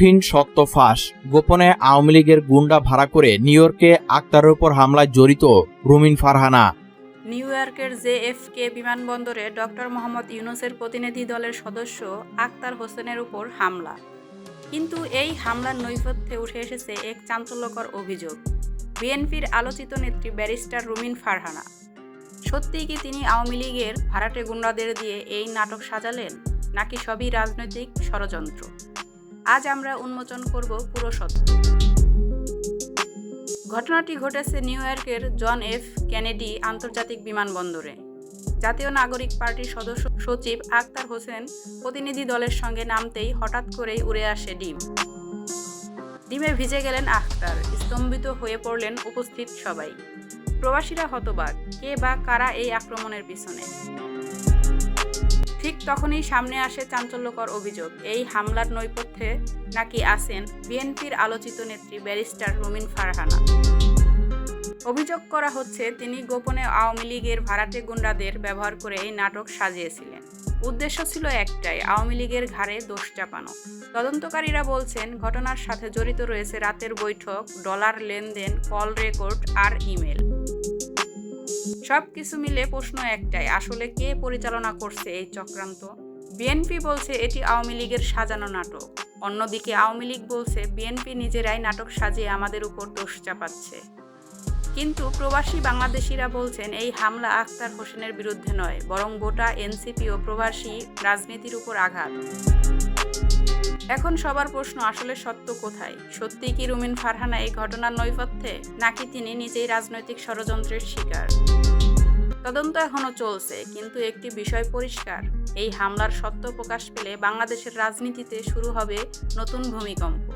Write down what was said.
কঠিন সত্য ফাঁস। গোপনে আওয়ামী লীগের গুন্ডা ভাড়া করে নিউ ইয়র্কে আক্তারের উপর হামলায় জড়িত রুমিন ফারহানা। নিউ ইয়র্কের জেএফকে বিমানবন্দরে ডক্টর মোহাম্মদ ইউনুসের প্রতিনিধি দলের সদস্য আক্তার হোসেনের উপর হামলা। কিন্তু এই হামলার নৈপথ্যে উঠে এসেছে এক চাঞ্চল্যকর অভিযোগ। বিএনপির আলোচিত নেত্রী ব্যারিস্টার রুমিন ফারহানা। সত্যিই কি তিনি আওয়ামী লীগের ভাড়াটে গুন্ডাদের দিয়ে এই নাটক সাজালেন, নাকি সবই রাজনৈতিক ষড়যন্ত্র? আজ আমরা উন্মোচন করব পুরো ঘটনাটি ঘটেছে নিউ ইয়র্কের জন এফ কেনেডি আন্তর্জাতিক বিমানবন্দরে। জাতীয় নাগরিক পার্টির সদস্য সচিব আক্তার হোসেন প্রতিনিধি দলের সঙ্গে নামতেই হঠাৎ করেই উড়ে আসে ডিম। ডিমে ভিজে গেলেন আখতার, স্তম্ভিত হয়ে পড়লেন উপস্থিত সবাই। প্রবাসীরা হতবাক, কে বা কারা এই আক্রমণের পিছনে? ঠিক তখনই সামনে আসে চাঞ্চল্যকর অভিযোগ। এই হামলার নৈপথ্যে নাকি আসেন বিএনপির আলোচিত নেত্রী ব্যারিস্টার রুমিন ফারহানা। অভিযোগ করা হচ্ছে, তিনি গোপনে আওয়ামী লীগের ভাড়াটে গুন্ডাদের ব্যবহার করে এই নাটক সাজিয়েছিলেন। উদ্দেশ্য ছিল একটাই, আওয়ামী লীগের ঘাড়ে দোষ চাপানো। তদন্তকারীরা বলছেন, ঘটনার সাথে জড়িত রয়েছে রাতের বৈঠক, ডলার লেনদেন, কল রেকর্ড আর ইমেল। সব কিছু মিলে প্রশ্ন একটাই, আসলে কে পরিচালনা করছে এই চক্রান্ত? বিএনপি বলছে এটি আওয়ামী লীগের সাজানো নাটক। অন্যদিকে আওয়ামী লীগ বলছে বিএনপি নিজেরাই নাটক সাজিয়ে আমাদের উপর দোষ চাপাচ্ছে। কিন্তু প্রবাসী বাংলাদেশিরা বলছেন এই হামলা আখতার হোসেনের বিরুদ্ধে নয়, বরং গোটা এনসিপি ও প্রবাসী রাজনীতির উপর আঘাত। এখন সবার প্রশ্ন, আসলে সত্য কোথায়? সত্যি কি রুমিন ফারহানা এই ঘটনার নৈপথ্যে নাকি তিনি নিজেই রাজনৈতিক ষড়যন্ত্রের শিকার? তদন্ত এখনও চলছে, কিন্তু একটি বিষয় পরিষ্কার। এই হামলার সত্য প্রকাশ পেলে বাংলাদেশের রাজনীতিতে শুরু হবে নতুন ভূমিকম্প।